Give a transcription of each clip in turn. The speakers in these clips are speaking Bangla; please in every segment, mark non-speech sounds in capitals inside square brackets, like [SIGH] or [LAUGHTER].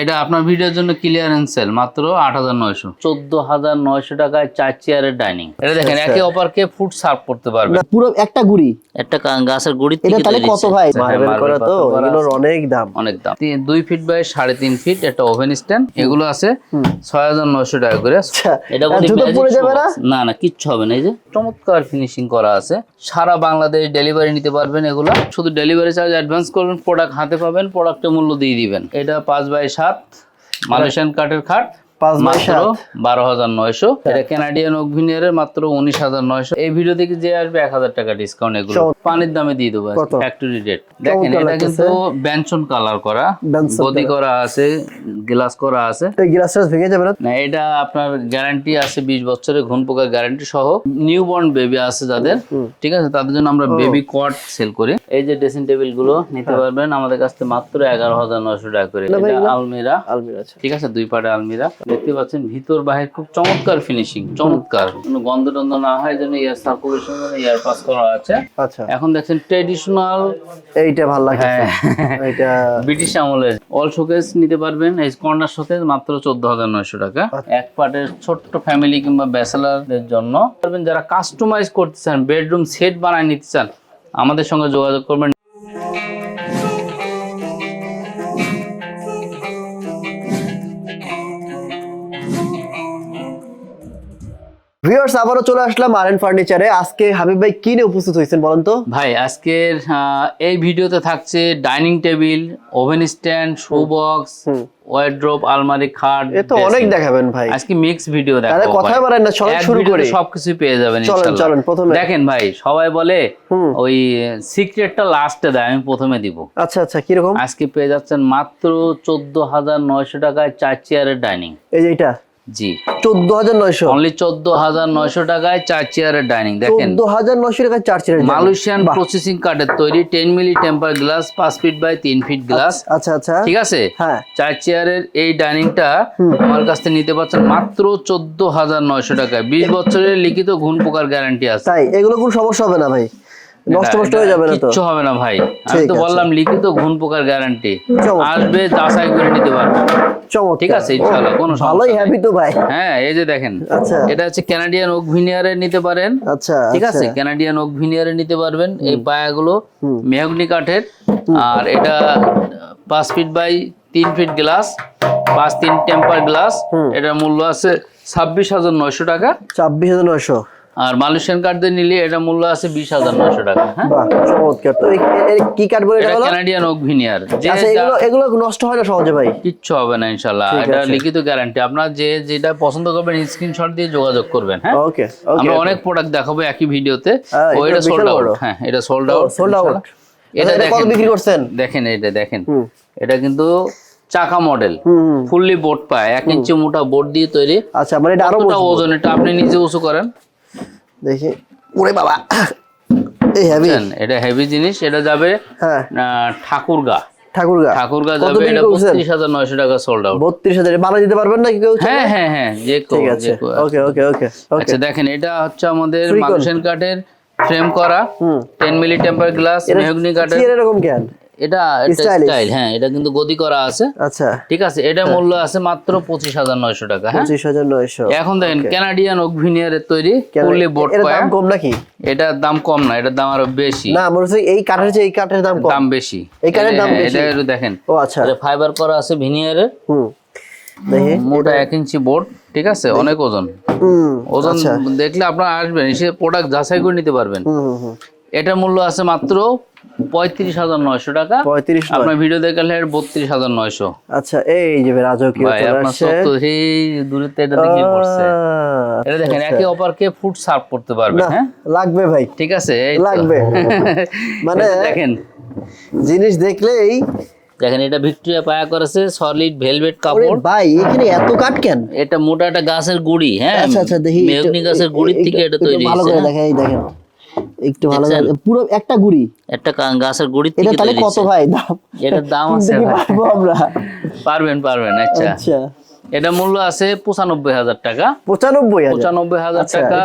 এটা আপনার ভিডিওর জন্য ক্লিয়ারেন্স সেল মাত্র আট হাজার নয়শো। চোদ্দ হাজার নয়শো টাকায় চার চেয়ারের ডাইনিং এটা দেখেন আচ্ছা। একে অপরকে ফুড সার্ভ করতে পারবে। পুরো একটা গুড়ি? একটা গাছের গুড়ির এটা থেকে তাহলে কত ভাই? মার্বেল করা তো এগুলোর অনেক দাম। অনেক দাম। দুই ফিট বাই সাড়ে তিন ফিট একটা ওভেন স্ট্যান্ড এগুলো আছে ছয় হাজার নয়শো টাকা করে। আচ্ছা এটা না? না কিচ্ছু হবে না। এই যে চমৎকার ফিনিশিং করা আছে। সারা বাংলাদেশ ডেলিভারি নিতে পারবেন এগুলো। শুধু ডেলিভারি চার্জ অ্যাডভান্স করবেন প্রোডাক্ট হাতে পাবেন প্রোডাক্টের মূল্য দিয়ে দিবেন। এটা পাঁচ বাই সাত মালয়েশিয়ান কাঠের খাট। বারো হাজার নয়শো। এটা কানাডিয়ান ওভিনিয়ারের মাত্র উনিশ হাজার নয়শো। এই ভিডিও থেকে যে আসবে এক হাজার টাকা ডিসকাউন্ট এগুলো। পানির দামে দিয়ে দেবো ফ্যাক্টরি রেট দেখেন এটা কিন্তু ব্যঞ্চন কালার করা। গদি করা আছে গ্লাস করা আছে। গ্লাস ভেঙে যাবে না? এটা আপনার গ্যারান্টি আছে বিশ বছরের ঘুন পোকার গ্যারান্টি সহ। নিউ বর্ন বেবি আছে যাদের ঠিক আছে? তাদের জন্য আমরা বেবি কট সেল করি। এই যে ড্রেসিং টেবিলগুলো নিতে হ্যাঁ। পারবেন। আমাদের কাছ থেকে মাত্র এগারো হাজার নয়শো টাকা করে। আলমিরা। আলমিরা ঠিক আছে? দুই পাটে আলমিরা। দেখতে পাচ্ছেন ভিতর বাহির খুব চমৎকার ফিনিশিং চমৎকার। কোনো গন্ধ টন্ধ না হয় যেন এয়ার সার্কুলেশন এয়ার পাস করা আছে। আচ্ছা। এখন দেখছেন ট্রেডিশনাল এইটা ভালো লাগছে। হ্যাঁ। এইটা ব্রিটিশ আমলের অল শোকেস নিতে পারবেন। এই কর্নার শোকেস মাত্র চোদ্দ হাজার নয়শো টাকা। এক পার্টের ছোট্ট ফ্যামিলি কিংবা ব্যাচেলারদের জন্য। পারবেন যারা কাস্টমাইজ করতে চান বেডরুম সেট বানায় নিতে চান আমাদের সঙ্গে যোগাযোগ করবেন। ভিউয়ার্স আবারও চলে আসলাম আরএন ফার্নিচারে আজকে হাবিব ভাই কি নিয়ে উপস্থিত হয়েছেন বলেন তো? ভাই আজকের এই ভিডিওতে থাকছে dining table oven stand shoe box. Wardrobe আলমারি খাট এ তো অনেক দেখাবেন ভাই। আজকে মিক্স ভিডিও তাহলে দেখাবো কথা ভাই। বলেন না চলেন শুরু করি। সবকিছু পেয়ে যাবেন চলেন ইনশাআল্লাহ। চলেন প্রথমে। দেখেন ভাই সবাই বলে। ওই সিক্রেটটা লাস্টে দেয় আমি প্রথমে দিব। আচ্ছা আচ্ছা কীরকম? আজকে পেয়ে যাচ্ছেন মাত্র চোদ্দ হাজার নয়শো টাকায় চার চেয়ারের ডাইনিং এই যে এটা। জি। চোদ্দ হাজার নয়শো। অনলি চোদ্দ হাজার নয়শো টাকায় চার চেয়ারের ডাইনিং দেখেন। চোদ্দ হাজার নয়শো টাকা চার চেয়ার মালয়েশিয়ান প্রসেসিং কাঠের তৈরি টেন মিলি টেম্পার গ্লাস পাঁচ ফিট বাই তিন ফিট গ্লাস আচ্ছা আচ্ছা ঠিক আছে? হ্যাঁ। চার চেয়ারের এই ডাইনিংটা আমার কাছ থেকে নিতে পারছেন মাত্র চোদ্দ হাজার নয়শো টাকায়। বিশ বছরের লিখিত ঘুণ পোকার গ্যারান্টি আছে। তাই এগুলো কোনো সমস্যা হবে না ভাই। নষ্ট নষ্ট হয়ে যাবে না তো? কিচ্ছু হবে না ভাই। আমি তো বললাম লিখিত ঘুণ পোকার গ্যারান্টি। আসবে যাচাই করে নিতে পারবে। চমৎকার। ঠিক আছে, ইনশাআল্লাহ, কোনো সমস্যা ভালোই হ্যাপি তো ভাই। হ্যাঁ এই যে দেখেন আচ্ছা। এটা হচ্ছে ক্যানাডিয়ান ওক ভিনিয়ারে নিতে পারেন। আচ্ছা ঠিক আছে। ক্যানাডিয়ান ওক ভিনিয়ারে নিতে পারবেন। এই পায়াগুলো। মেহগনি কাঠের। আর এটা পাঁচ ফিট বাই তিন ফিট গ্লাস পাঁচ তিন টেম্পার গ্লাস। এটার মূল্য আছে ছাব্বিশ হাজার নয়শো টাকা। ছাব্বিশ হাজার নয়শো। আর মালয়েশিয়ান কাঠ দিয়ে নিলে এটা মূল্য আছে বিশ হাজার নয়শো টাকা হ্যাঁ? চমৎকার। তো কি কাঠ বলে এটা এটা ক্যানাডিয়ান ওক ভিনিয়ার আচ্ছা এগুলো এগুলো নষ্ট হয় না সহজে ভাই? কিচ্ছু হবে না ইনশাল্লাহ এটা লিখিত গ্যারান্টি আপনার যে যেটা পছন্দ করবেন স্ক্রিনশট দিয়ে যোগাযোগ করবেন হ্যাঁ? ওকে ওকে আমরা অনেক প্রোডাক্ট দেখাবো একই ভিডিওতে। হ্যাঁ, ও এটা সোল্ড আউট হ্যাঁ এটা সোল্ড আউট সোল্ড আউট এটা কত বিক্রি করছেন? দেখেন এটা দেখেন। এটা কিন্তু চাকা মডেল। ফুললি বোর্ড পায় এক ইঞ্চি মোটা বোর্ড দিয়ে তৈরি। আচ্ছা মানে এটা আরও ওজন এটা আপনি নিজে উঁচু করেন। দেখি। ওরে বাবা। এই হেভি এটা হেভি জিনিস এটা যাবে হ্যাঁ। ঠাকুরগা। ঠাকুরগা। ঠাকুরগা যাবে এটা করছেন? বত্রিশ হাজার নয়শো টাকা সোল্ড আউট বত্রিশ হাজার। বানা দিতে পারবেন না কি কেউ হ্যাঁ হ্যাঁ হ্যাঁ যে কেউ, ঠিক আছে। ওকে ওকে ওকে ওকে আচ্ছা দেখেন এটা হচ্ছে আমাদের Free কাঠের ফ্রেম করা হুম। Ten milli temper glass mahogany কাঠের। এরকম কেন এটা স্টাইল হ্যাঁ এটা কিন্তু গদি করা আছে। আচ্ছা। ঠিক আছে এটা মূল্য আছে মাত্র পঁচিশ হাজার নয়শো টাকা হ্যাঁ। পঁচিশ হাজার নয়শো। এখন দেখেন ভিনিয়ারের তৈরি ফুললি বোর্ড দাম কম নাকি? এটার দাম কম না এটার দাম আরও বেশি। না আমার হচ্ছে এই কাঠের চেয়ে এই কাঠের দাম কম। দাম বেশি। এই কাঠের দাম হ্যাঁ, বেশি? এটা দেখেন। ও আচ্ছা। এটা ফাইবার করা আছে ভিনিয়ারের হুম। মোটা এক ইঞ্চি বোর্ড ঠিক আছে অনেক ওজন। হুম ওজন আচ্ছা। দেখলে আপনারা আসবেন এসে প্রোডাক্ট যাচাই করে নিতে পারবেন। হুম হুম হুম। এটার মূল্য আছে মাত্র পঁয়ত্রিশ হাজার নয়শো টাকা। পঁয়ত্রিশ আপনার ভিডিও দেখলে বত্রিশ হাজার নয়শো। আচ্ছা এই যে রাজকীয় সেই দূরত্বে এটা দেখে পড়ছে। এটা দেখেন একে অপরকে ফুড সার্ভ করতে পারবে হ্যাঁ? লাগবে ভাই। ঠিক আছে লাগবে। [LAUGHS] মানে দেখেন। জিনিস দেখলেই দেখেন এটা ভিক্টোরিয়া পায়া করেছে সলিড ভেলভেট কাপড়। ভাই এখানে এত কাঠ কেন? এটা মোটা একটা গাছের গুড়ি হ্যাঁ? আচ্ছা আচ্ছা দেখি মেহগনি গাছের গুড়ির থেকে এটা তৈরি ভালো করে হ্যাঁ? দেখেন এই দেখেন। একটু ভালো পুরো একটা গুড়ি। একটা গাছের গুড়ির এটা তাহলে কত ভাই? দাম? এটার দাম আছে পারব আমরা। পারবেন পারবেন আচ্ছা। আচ্ছা। এটা মূল্য আছে পঁচানব্বই হাজার টাকা। পঁচানব্বই পঁচানব্বই হাজার আচ্ছা, টাকা।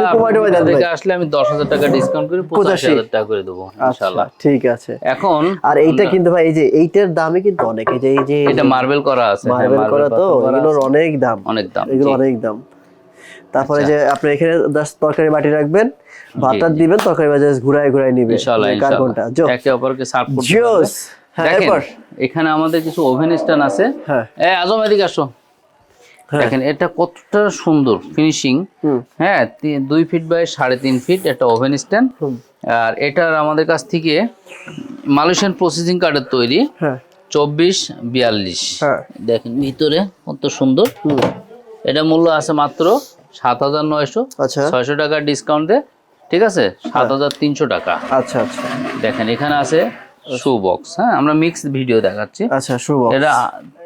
থেকে আসলে আমি দশ হাজার টাকা ডিসকাউন্ট করে পঁচাশি। হাজার টাকা করে দেবো আচ্ছা ইনশাল্লাহ ঠিক আছে। এখন আর এইটা কিন্তু ভাই এই যে এইটার দামই কিন্তু অনেক এই যে এটা মার্বেল করা আছে হ্যাঁ, মার্বেল করা তো এগুলোর অনেক দাম। অনেক দাম এগুলো অনেক দাম। তারপরে আচ্ছা। যে আপনি এখানে তরকারি বাটি রাখবেন ভাতটা দিবেন তরকারি বাটি জাস্ট ঘুরায় ঘুরায় নিবে ইনশাল্লাহ কার ইনশাল্লাহ। কোনটা। জো। একে অপরকে সার্ভ জোস। হ্যাঁ দেখেন এখানে আমাদের কিছু ওভেন স্ট্যান্ড আছে। হ্যাঁ। আজম এদিকে আসো। হ্যাঁ। দেখেন এটা কতটা সুন্দর ফিনিশিং হ্যাঁ দুই ফিট বাই সাড়ে তিন ফিট একটা ওভেন স্ট্যান্ড আর এটার আমাদের কাছ থেকে মালয়েশিয়ান প্রসেসিং কার্ডের তৈরি। হ্যাঁ। চব্বিশ বিয়াল্লিশ। দেখেন ভিতরে কত সুন্দর। এটা মূল্য আছে মাত্র সাত হাজার নয়শো আচ্ছা। ছয়শো টাকার ডিসকাউন্ট ঠিক আছে? সাত হাজার তিনশো টাকা। আচ্ছা আচ্ছা। দেখেন এখানে আছে শু বক্স হ্যাঁ? আমরা মিক্স ভিডিও দেখাচ্ছি। আচ্ছা শুভ এটা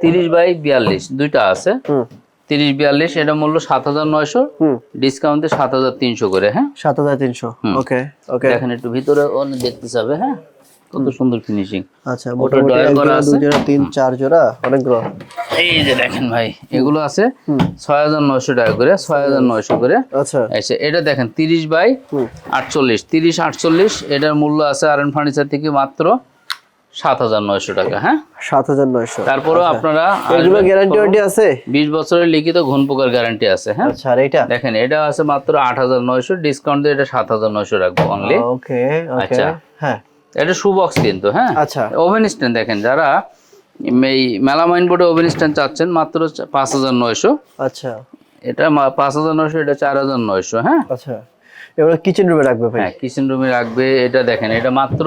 তিরিশ বাই বিয়াল্লিশ দুইটা আছে। হুম। তিরিশ বিয়াল্লিশ এটা মূল্য সাত হাজার নয়শো হুম। ডিসকাউন্টে সাত হাজার তিনশো করে হ্যাঁ? সাত হাজার তিনশো। ওকে ওকে দেখেন একটু ভিতরে দেখতে যাবে হ্যাঁ? কত সুন্দর ফিনিশিং আচ্ছা মোটামুটি। দুই জোড়া তিন চার জোড়া অনেকগুলো এই যে দেখেন ভাই এগুলো আছে ছয় হাজার নয়শো টাকা করে ছয় হাজার নয়শো করে। আচ্ছা। এসে এটা দেখেন তিরিশ বাই আটচল্লিশ তিরিশ আটচল্লিশ এটার মূল্য আছে আর এন ফার্নিচার থেকে মাত্র সাত হাজার নয়শো টাকা হ্যাঁ? সাত হাজার নয়শো। তারপরেও আপনারা এগুলো গ্যারান্টি ওয়ারেন্টি আছে? বিশ বছরের লিখিত ঘন পোকার গ্যারান্টি আছে হ্যাঁ? আচ্ছা আর এইটা? দেখেন এটা আছে মাত্র আট হাজার নয়শো ডিসকাউন্ট দিয়ে এটা সাত হাজার নয়শো রাখব অনলি ওকে ওকে আচ্ছা। হ্যাঁ। এটা শু বক্স কিন্তু হ্যাঁ? আচ্ছা। ওভেন স্ট্যান্ড দেখেন যারা এই মেলামাইন বোর্ডে ওভেন স্ট্যান্ড চাচ্ছেন মাত্র পাঁচ হাজার নয়শো। আচ্ছা। এটা পাঁচ হাজার নয়শো এটা চার হাজার নয়শো হ্যাঁ? আচ্ছা। এগুলো কিচেন রুমে রাখবে ভাই? হ্যাঁ কিচেন রুমে রাখবে এটা দেখেন এটা মাত্র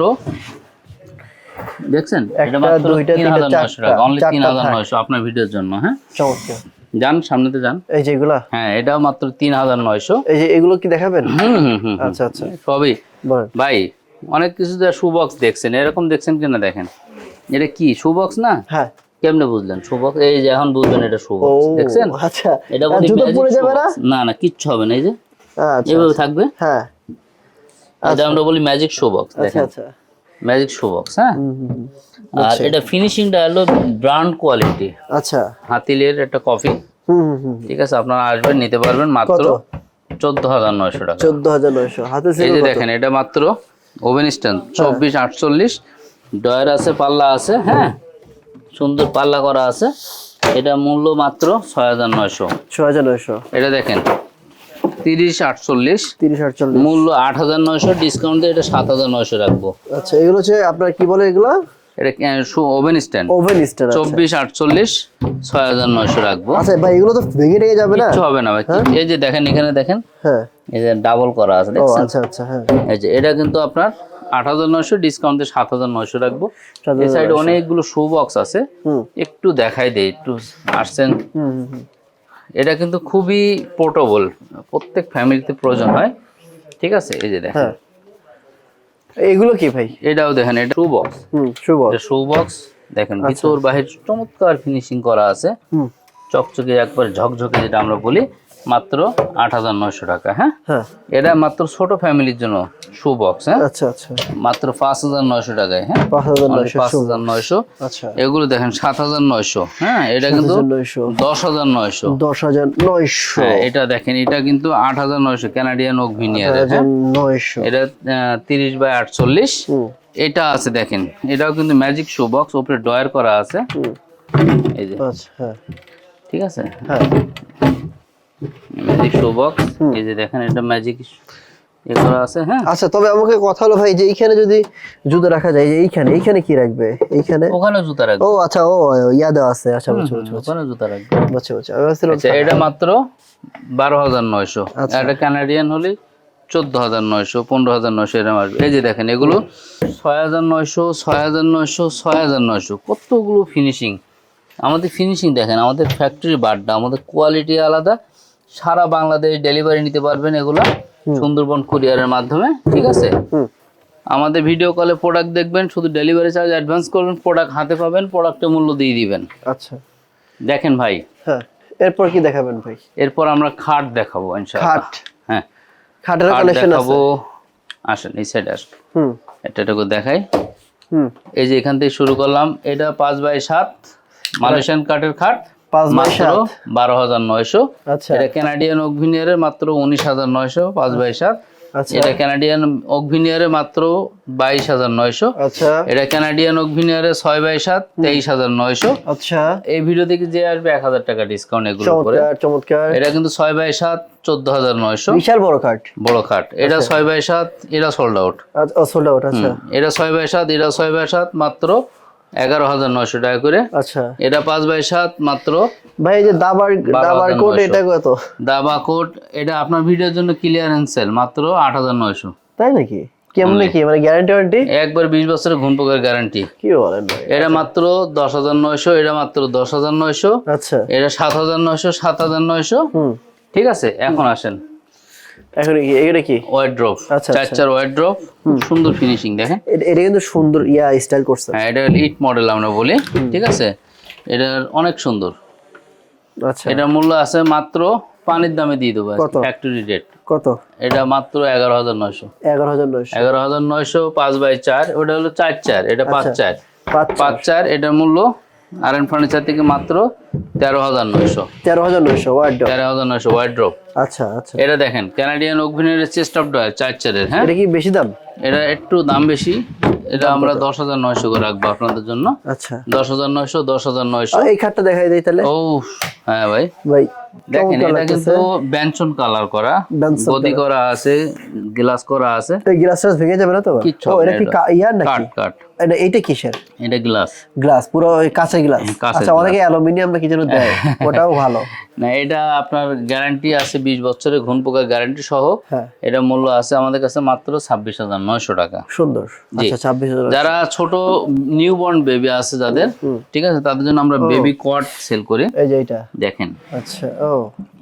দেখছেন? এটা মাত্র তিন হাজার নয়শো টাকা অনলি তিন হাজার। নয়শো আপনার ভিডিওর জন্য হ্যাঁ? চমৎকার। যান সামনেতে যান। এই যে এগুলা? হ্যাঁ এটাও মাত্র তিন হাজার নয়শো। এই যে এগুলো কি দেখাবেন? হুম হুম। আচ্ছা আচ্ছা। সবই। ভাই অনেক কিছু যে শুবক্স দেখছেন এরকম দেখছেন কিনা দেখেন? এটা কি শুবক্স না? হ্যাঁ। কেমনে বুঝলেন? শুবক্স এই যে এখন বুঝবেন এটা ও শুবক্স দেখছেন? আচ্ছা। এটা জুতো পরে যাবে না? না না কিচ্ছু হবে না এই যে। আচ্ছা এভাবে থাকবে? হ্যাঁ। এটা আমরা বলি ম্যাজিক আচ্ছা দেখেন। আচ্ছা। ম্যাজিক শুবক্স হ্যাঁ। আর এটা ফিনিশিংটা হলো ব্র্যান্ড কোয়ালিটি আচ্ছা। হাতিলের একটা কফি ঠিক আছে আপনারা আসবেন নিতে পারবেন মাত্র? চোদ্দ হাজার নয়শো টাকা। চোদ্দ হাজার নয়শো। হাতে এই যে দেখেন এটা মাত্র ওভেন স্ট্যান্ড চব্বিশ আটচল্লিশ। ডয়ার আছে পাল্লা আছে হ্যাঁ? সুন্দর পাল্লা করা আছে। এটা মূল্য মাত্র ছয় হাজার নয়শো। ছ হাজার নয়শো। এটা দেখেন তিরিশ আটচল্লিশ। তিরিশ আটচল্লিশ। মূল্য আট হাজার নয়শো ডিসকাউন্ট দিয়ে এটা সাত হাজার নয়শো রাখব। আচ্ছা এগুলো হচ্ছে আপনার কি বলে এগুলো? এটা ওভেন স্ট্যান্ড ওভেন স্ট্যান্ড রাখব। আচ্ছা ভাই এগুলো তো ভেঙে যাবে না? কিছু হবে না ভাই। এই যে দেখেন এখানে দেখেন হ্যাঁ। এই যে ডাবল করা আছে দেখছেন? আচ্ছা আচ্ছা হ্যাঁ। এই যে এটা কিন্তু আপনার আট হাজার নয়শো ডিসকাউন্টে সাত হাজার নয়শো রাখব। এই সাইডে অনেকগুলো শু বক্স আছে। একটু দেখাই দেই একটু আসছেন? এটা কিন্তু খুবই পোর্টেবল প্রত্যেক ফ্যামিলিতে প্রয়োজন হয়। ঠিক আছে? এই যে দেখেন। হ্যাঁ। এগুলো কি ভাই? এটাও দেখেন এটা শু বক্স শু বক্স এটা শু বক্স দেখেন ভিতর বাহির চমৎকার ফিনিশিং করা আছে। হুম। চকচকে একবার ঝকঝকে যেটা আমরা বলি মাত্র আট হাজার নয়শো টাকা হ্যাঁ? হ্যাঁ। এটা মাত্র ছোট ফ্যামিলির জন্য শু বক্স হ্যাঁ? আচ্ছা আচ্ছা। মাত্র পাঁচ হাজার নয়শো টাকায় হ্যাঁ? পাঁচ হাজার নয়শো আচ্ছা। এগুলো দেখেন সাত হাজার নয়শো হ্যাঁ? এটা কিন্তু দশ হাজার নয়শো। দশ হাজার নয়শো। হ্যাঁ এটা দেখেন এটা কিন্তু আট হাজার নয়শো কানাডিয়ান ওক ভিনিয়ার নয়শো। এটা তিরিশ বাই আটচল্লিশ। এটা আছে দেখেন এটাও কিন্তু ম্যাজিক শো বক্স ওপরে ডয়ার করা আছে। এই যে। আচ্ছা হ্যাঁ। ঠিক আছে? হ্যাঁ। ম্যাজিক শো বক্স এই যে দেখেন এটা ম্যাজিক এ আছে হ্যাঁ? আচ্ছা তবে আমাকে কথা হলো ভাই যে এইখানে যদি জুতো রাখা যায় যে এইখানে এইখানে কি রাখবে? এইখানে? ওখানে জুতা রাখবে। ও আচ্ছা ও ইয়া দেওয়া আছে আচ্ছা বুঝছি বুঝছি ওখানে জুতা রাখবে। বুঝছি বুঝছি আমি ভাবছিলাম আচ্ছা এটা মাত্র বারো হাজার নয়শো। আচ্ছা। এটা কানাডিয়ান হলে চোদ্দ হাজার নয়শো পনেরো হাজার নয়শো এরকম আসবে। এই যে দেখেন এগুলো ছয় হাজার নয়শো ছয় হাজার নয়শো ছয় হাজার নয়শো কতগুলো ফিনিশিং আমাদের ফিনিশিং দেখেন আমাদের ফ্যাক্টরি বাড্ডা আমাদের কোয়ালিটি আলাদা সারা বাংলাদেশ ডেলিভারি নিতে পারবেন এগুলো সুন্দরবন কুরিয়ারের মাধ্যমে ঠিক আছে? আমাদের ভিডিও কলে প্রোডাক্ট দেখবেন শুধু ডেলিভারি চার্জ অ্যাডভান্স করবেন প্রোডাক্ট হাতে পাবেন প্রোডাক্টের মূল্য দিয়ে দিবেন। আচ্ছা। দেখেন ভাই। হ্যার এরপর কি দেখাবেন ভাই? এরপর আমরা খাট দেখাবো ইনশাআল্লাহ। খাট? হ্যাঁ। খাটের খাট কালেকশন আছে। আসেন এই সাইডে আসেন। হুম। এটা এটাকে দেখাই। হুম। এই যে এখান থেকে শুরু করলাম এটা পাঁচ বাই সাত মালয়েশিয়ান কাঠের খাট। মাত্র বারো হাজার নয়শো। আচ্ছা। এটা ক্যানাডিয়ান অগভিনিয়ারের মাত্র উনিশ হাজার নয়শো পাঁচ বাই সাত। আচ্ছা। এটা ক্যানাডিয়ান অগভিনিয়ারের মাত্র বাইশ হাজার নয়শো। আচ্ছা। এটা ক্যানাডিয়ান অগভিনিয়ারের ছয় বাই সাত তেইশ হাজার নয়শো। আচ্ছা। এই ভিডিও থেকে যে আসবে এক হাজার টাকা ডিসকাউন্ট এগুলো করে চমৎকার এটা কিন্তু ছয় বাই সাত চোদ্দ হাজার নয়শো। বিশাল বড় কাঠ বড় খাট এটা ছয় বাই সাত এটা সোল্ড আউট সোল্ড আউট আচ্ছা। এটা ছয় বাই সাত এটা ছয় বাই সাত মাত্র এগারো হাজার নয়শো টাকা করে। আচ্ছা। এটা পাঁচ বাই সাত মাত্র ভাই যে দাবার বারো দাবার কোট এটা কত? দাবা কোট এটা আপনার ভিডিওর জন্য ক্লিয়ারেন্স সেল মাত্র আট হাজার নয়শো। তাই নাকি? কেমনে কি মানে গ্যারান্টি ওয়ারেন্টি একবার বিশ বছরের ঘুম পোকার গ্যারান্টি কি বলেন ভাই? এটা মাত্র দশ হাজার নয়শো এটা মাত্র দশ হাজার নয়শো। আচ্ছা। এটা সাত হাজার নয়শো সাত হাজার নয়শো। হুম। ঠিক আছে এখন আসেন। এখন এটা কি? ওয়াইড ড্রপ আচ্ছা, চার। চার ওয়াইড ড্রপ সুন্দর ফিনিশিং দেখেন। এটা- এটা কিন্তু সুন্দর ইয়া স্টাইল করছে। হ্যাঁ এটা ইট মডেল আমরা বলি ঠিক আছে? এটার অনেক সুন্দর। আচ্ছা। এটার মূল্য আছে মাত্র পানির দামে দিয়ে দেবো? ফ্যাক্টরি রেট কত? এটা মাত্র এগারো হাজার নয়শো। এগারো হাজার নয়শো। এগারো হাজার নয়শো পাঁচ বাই চার ওটা হলো চার চার এটা পাঁচ আচ্ছা। চার পাঁচ পাঁচ চার এটার মূল্য আর এন ফার্নিচার থেকে মাত্র তেরো হাজার নয়শো। তেরো হাজার নয়শো তেরো হাজার নয়শো আচ্ছা আচ্ছা। এটা দেখেন ক্যানাডিয়ান ওভেনের চেস্ট অফ ডয়ার চার চারের হ্যাঁ? এটা কি বেশি দাম? এটা একটু দাম বেশি। এটা আমরা দশ হাজার নয়শো করে রাখব আপনাদের জন্য। আচ্ছা। দশ হাজার নয়শো দশ হাজার নয়শো। এই খাটটা দেখাই দেই তাহলে। ও হ্যাঁ ভাই। ভাই দেখেন এটা কিন্তু ব্যঞ্চন কালার করা। গদি করা আছে গ্লাস করা আছে। এই গ্লাস ভেঙে যাবে না তো? কিচ্ছু ও এটা কি ইয়ার নাকি? কাঠ কাঠ। এটা এইটা কিসের? এটা গ্লাস। গ্লাস পুরো ওই কাঁচের গ্লাস। কাঁচের আচ্ছা অনেকে অ্যালুমিনিয়াম বা কি যেন দেয় [LAUGHS] ওটাও ভালো। না এটা আপনার গ্যারান্টি আছে বিশ বছরের ঘুন পোকা গ্যারান্টি সহ। হ্যাঁ। এটা মূল্য আছে আমাদের কাছে মাত্র ছাব্বিশ হাজার নয়শো টাকা। সুন্দর। আচ্ছা যারা ছোট নিউ বর্ন বেবি আছে যাদের ঠিক আছে তাদের জন্য আমরা বেবি কট সেল করি। এই যে এটা দেখেন। আচ্ছা ও।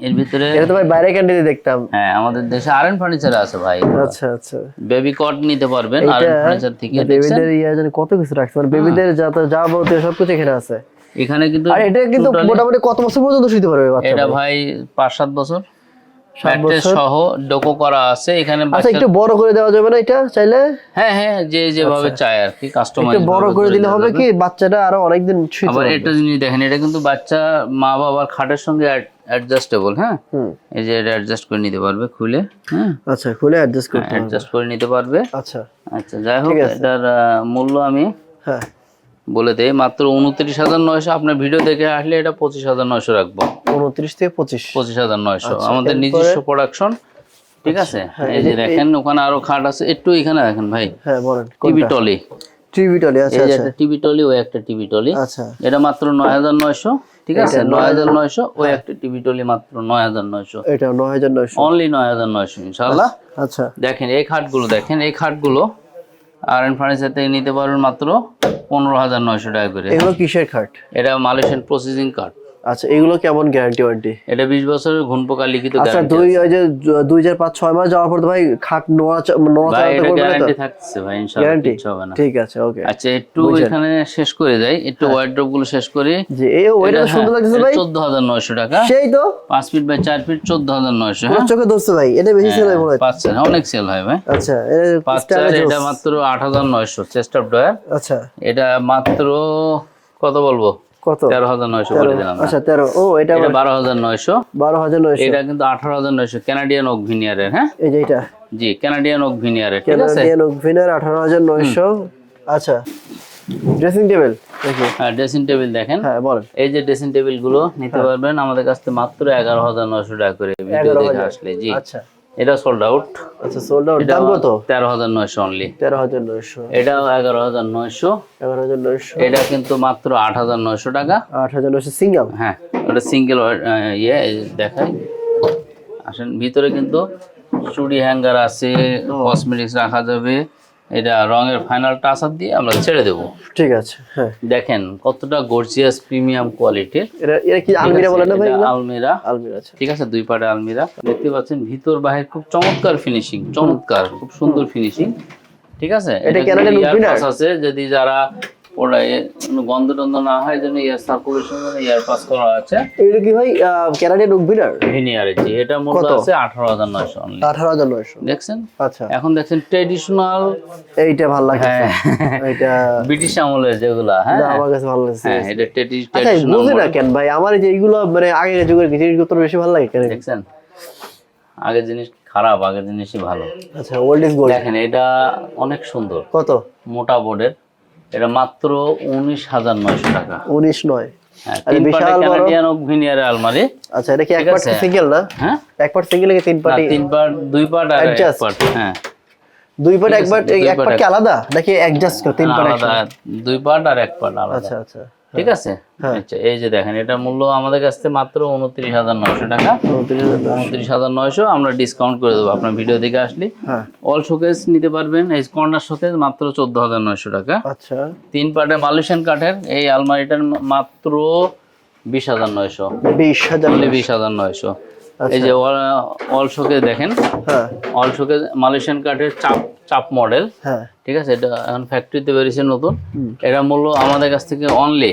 এর ভিতরে এটা তো ভাই বাইরে ক্যান্ডিডে দেখতাম। হ্যাঁ আমাদের দেশে আর এন ফার্নিচার আছে ভাই। আচ্ছা আচ্ছা। বেবি কট নিতে পারবেন আর এন ফার্নিচার থেকে দেখছেন? বেবিদের ইয়া জানি কত কিছু রাখছে। মানে বেবিদের যা যা বলতে সবকিছু এখানে আছে। এখানে কিন্তু আর এটা কিন্তু মোটামুটি কত বছর পর্যন্ত শুইতে পারবে বাচ্চা এটা ভাই পাঁচ সাত বছর? সহ ডোকো করা আছে। এখানে আচ্ছা একটু বড় করে দেওয়া যাবে না এটা চাইলে? হ্যাঁ হ্যাঁ যে যেভাবে চায় আর কি কাস্টমাইজ একটু বড় করে দিলে হবে কি? বাচ্চাটা আরও অনেকদিন আবার পারবে। এটা জিনিস দেখেন এটা কিন্তু বাচ্চা মা বাবার খাটের সঙ্গে অ্যাডজাস্টেবল হ্যাঁ? এই যে এটা অ্যাডজাস্ট করে নিতে পারবে খুলে হ্যাঁ? আচ্ছা খুলে অ্যাডজাস্ট করতে অ্যাডজাস্ট করে নিতে পারবে। আচ্ছা। আচ্ছা যাই হোক এটার মূল্য আমি হ্যাঁ। বলে দেয় মাত্র উনত্রিশ হাজার নয়শো। আপনার ভিডিও দেখে আসলে এটা পঁচিশ হাজার নয়শো রাখব। উনত্রিশ থেকে পঁচিশ। পঁচিশ হাজার নয়শো। আচ্ছা, আমাদের নিজস্ব প্রোডাকশন ঠিক আছে? হ্যাঁ, এই যে দেখেন ওখানে আরও খাট আছে। একটু এখানে দেখেন ভাই। হ্যাঁ বলেন টিভি টলি। টিভি টলি আচ্ছা এই আচ্ছা। একটা টিভি টলি ওই একটা টিভি টলি। আচ্ছা। এটা মাত্র নয় হাজার নয়শো ঠিক আছে? নয় হাজার নয়শো ওই একটা টিভি টলি মাত্র নয় হাজার নয়শো। এটা নয় হাজার নয়শো। অনলি নয় হাজার নয়শো ইনশাল্লাহ আচ্ছা। দেখেন এই খাটগুলো দেখেন এই খাটগুলো আর এন ফার্নিচার থেকে নিতে পারবেন মাত্র পনেরো হাজার নয়শো টাকা করে। এগুলো কিসের খাট এটা মালয়েশিয়ান প্রসেসিং কার্ড আচ্ছা এগুলো কেমন গ্যারান্টি ওয়ারেন্টি এটা বিশ বছরের ঘুন পোকা লিখিত আচ্ছা দুই ওই যে দু- দুই হাজার পাঁচ ছয় মাস যাওয়ার পর ভাই খাট নোয়া নোয়া চালাতে না তো? গ্যারান্টি থাকছে ভাই ইনশাআল্লাহ গ্যারান্টি হবে না। ঠিক আছে ওকে আচ্ছা একটু এখানে শেষ করে যাই একটু ওয়ার্ড্রপগুলো শেষ করি। যে এই ওইটা সুন্দর লাগতেছে ভাই। চোদ্দ হাজার নয়শো টাকা। সেই তো? পাঁচ ফিট বাই চার ফিট চোদ্দ হাজার নয়শো চোখে ধরছে ভাই এটা বেশি ছিল মনে হয়। পাঁচ চার অনেক সেল হয় ভাই। আচ্ছা এটা মাত্র আট হাজার নয়শো চেস্ট অফ ডয়ার আচ্ছা। এটা মাত্র কত বলব? কত? তেরো হাজার নয়শো করে দিলাম আচ্ছা তেরো। ও এটা বারো হাজার নয়শো। বারো হাজার নয়শো। এটা কিন্তু আঠারো হাজার নয়শো। ক্যানাডিয়ান ওক ভিনিয়ারের হ্যাঁ? এই যে এটা জি ক্যানাডিয়ান ওক ভিনিয়ারের ক্যানাডিয়ান ওভেনার আঠারো হাজার নয়শো। আচ্ছা। ড্রেসিং টেবিল হ্যাঁ ড্রেসিং টেবিল দেখেন। হ্যাঁ বলেন। এই যে ড্রেসিং টেবিলগুলো নিতে পারবেন আমাদের কাছ থেকে মাত্র এগারো হাজার নয়শো টাকা করে ভিডিও দেখে আসলে জি। আচ্ছা। এটা সোল্ড আউট আচ্ছা সোল্ড আউট দাম কত? তেরো হাজার নয়শো অনলি তেরো হাজার নয়শো। এটাও এগারো হাজার নয়শো। এগারো হাজার নয়শো। এটা কিন্তু মাত্র আট হাজার নয়শো টাকা। আট হাজার নয়শো সিঙ্গেল হ্যাঁ এটা সিঙ্গেল ইয়ে দেখাই। আসেন ভিতরে কিন্তু চুড়ি হ্যাঙ্গার আছে কসমেটিক্স রাখা যাবে। এটা রঙের ফাইনাল টাচ আপ দিয়ে আমরা ছেড়ে দেব। ঠিক আছে হ্যাঁ। দেখেন কতটা গর্জিয়াস প্রিমিয়াম কোয়ালিটি এটা এটা কি আলমিরা বলেন না ভাই? আলমিরা। আলমিরা আছে ঠিক আছে দুই পাড়ে আলমিরা। দেখতে পাচ্ছেন ভিতর বাহির খুব চমৎকার ফিনিশিং চমৎকার খুব সুন্দর ফিনিশিং ঠিক আছে? এটা কেনালে pass আছে যদি যারা ওরা গন্ধ টন্ধ না হয় যেন এয়ার সার্কুলেশন এয়ার পাস করা আছে। এটা কি ভাই ক্যানাডিয়ান উকবিনার ভিনিয়ারের জি এটা মূল্য? আছে আঠারো হাজার নয়শো অনলি আঠারো হাজার নয়শো। দেখছেন? আচ্ছা। এখন দেখছেন ট্রেডিশনাল এইটা ভালো লাগছে। হ্যাঁ। এইটা ব্রিটিশ আমলের যেগুলা হ্যাঁ। আমার কাছে ভালো লাগছে। হ্যাঁ এটা আচ্ছা ট্রেডিশনাল না কেন ভাই আমার যে এইগুলো মানে আগের যুগের জিনিসগুলো বেশি ভালো লাগে কেন? দেখছেন? আগের জিনিস খারাপ আগের জিনিসই ভালো। আচ্ছা ওল্ড ইজ গোল্ড দেখেন এটা অনেক সুন্দর। কত? মোটা বোর্ডের এটা মাত্র উনিশ হাজার নয়শো টাকা। উনিশ নয়। হ্যাঁ আলমারি। আচ্ছা এটা কি এক পার্ট সিঙ্গেল না? হ্যাঁ। এক পার্ট সিঙ্গেল নাকি তিন পার্ট তিন পার্ট দুই পার্ট আর এক পার্ট হ্যাঁ। দুই পার্ট এক পার্ট এক পার্ট কি আলাদা? নাকি অ্যাডজাস্ট করে তিন পার্ট আলাদা দুই পার্ট আর এক পার্ট আলাদা। আচ্ছা আচ্ছা। ঠিক আছে? হ্যাঁ। আচ্ছা এই যে দেখেন এটা মূল্য আমাদের কাছ থেকে মাত্র উনত্রিশ হাজার নয়শো টাকা। উনত্রিশ হাজার নয়শো। আমরা ডিসকাউন্ট করে দেবো। আপনার ভিডিও দেখে আসলে হ্যাঁ। অল শোকেস নিতে পারবেন। এই কর্নার শোকেস মাত্র চোদ্দ হাজার নয়শো টাকা। আচ্ছা। তিন পার্টের মালয়েশিয়ান কাঠের এই আলমারিটার মাত্র বিশ হাজার নয়শো। বিশ হাজার বিশ হাজার নয়শো। এই যে অল শোকেস দেখেন হ্যাঁ। অল শোকেস মালয়েশিয়ান কাঠের চাপ চাপ মডেল হ্যাঁ। ঠিক আছে? এটা এখন ফ্যাক্টরিতে বেরিয়েছে নতুন। এটা মূল্য আমাদের কাছ থেকে অনলি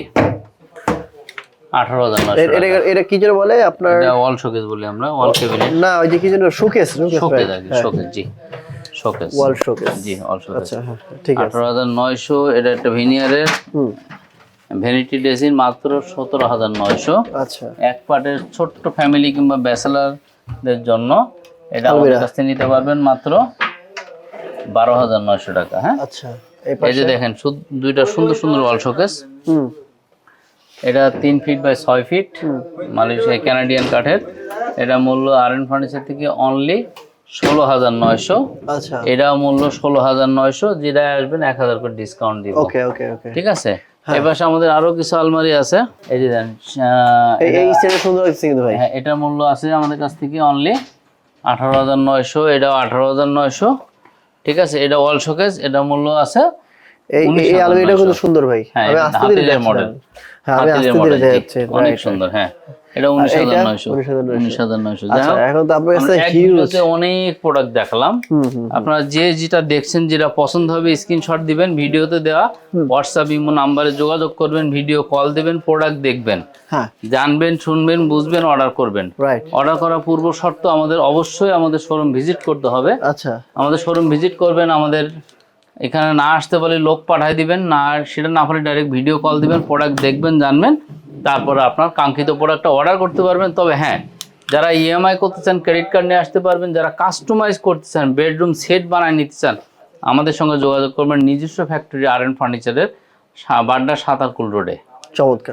আঠারো হাজার এটা এটা কি যেন বলে আপনার? শোকেস বলি আমরা অল ক্যাবিনেট না ওই যে কি যেন শোকেস শোকেস শোকেস আর কি শোকেস জি। শোকেস ওয়াল শোকেস জি শোকেস আচ্ছা হ্যাঁ ঠিক আছে। নয়শো এটা একটা ভিনিয়ারের হুম। ভ্যানিটি ডেসিন মাত্র সতেরো হাজার নয়শো। আচ্ছা। এক পার্টের ছোট্ট ফ্যামিলি কিংবা ব্যাচেলারদের জন্য এটা আমাদের কাছ থেকে নিতে পারবেন মাত্র বারো হাজার নয়শো টাকা হ্যাঁ? আচ্ছা এই যে দেখেন দুইটা সুন্দর সুন্দর ওয়াল শোকেস। হুম। এটা তিন ফিট বাই ছয় ফিট মালয়েশিয়া ক্যানাডিয়ান কাঠের। এটা মূল্য আর এন ফার্নিচার থেকে অনলি ষোলো হাজার নয়শো। আচ্ছা। এটা মূল্য ষোলো হাজার নয়শো। যেটা আসবেন এক হাজার করে ডিসকাউন্ট দিব। ওকে ওকে ওকে। ঠিক আছে? এবার আমাদের আরও কিছু আলমারি আছে। এই যে দেন এই এই সুন্দর লাগছে কিন্তু ভাই। হ্যাঁ এটার মূল্য আছে আমাদের কাছ থেকে অনলি আঠারো হাজার নয়শো এটাও আঠারো হাজার নয়শো। ঠিক আছে? এটা ওয়াল শোকেস এটা মূল্য আছে এই এই কিন্তু সুন্দর ভাই। হ্যাঁ, আমি আস্তে ধীরে মডেল হ্যাঁ আমি আস্তে ধীরে যাচ্ছে। অনেক সুন্দর হ্যাঁ। এটা উনিশ হাজার এটা নয়শো। উনিশ হাজার নয়শো। আচ্ছা এখন তো আপনার কাছে এক অনেক প্রোডাক্ট দেখালাম আপনারা যে যেটা দেখছেন যেটা পছন্দ হবে স্ক্রিনশট দিবেন ভিডিওতে দেওয়া। হোয়াটসঅ্যাপ ইমো নাম্বারে যোগাযোগ করবেন ভিডিও কল দিবেন প্রোডাক্ট দেখবেন। হ্যাঁ। জানবেন শুনবেন বুঝবেন অর্ডার করবেন। অর্ডার করার পূর্ব শর্ত আমাদের অবশ্যই আমাদের শোরুম ভিজিট করতে হবে। আচ্ছা। আমাদের শোরুম ভিজিট করবেন আমাদের এখানে না আসতে পারলে লোক পাঠাই দিবেন, না সেটা না হলে ডাইরেক্ট ভিডিও কল দিবেন প্রোডাক্ট দেখবেন, জানবেন, তারপরে আপনার কাঙ্ক্ষিত প্রোডাক্টটা অর্ডার করতে পারবেন। তবে হ্যাঁ যারা ইএমআই করতে চান ক্রেডিট কার্ড নিয়ে আসতে পারবেন, যারা কাস্টমাইজ করতে চান বেডরুম সেট বানায় নিতে চান, আমাদের সঙ্গে যোগাযোগ করবেন নিজস্ব ফ্যাক্টরি আর এন ফার্নিচারের বাড্ডা সাঁতারকুল রোডে চমৎকার।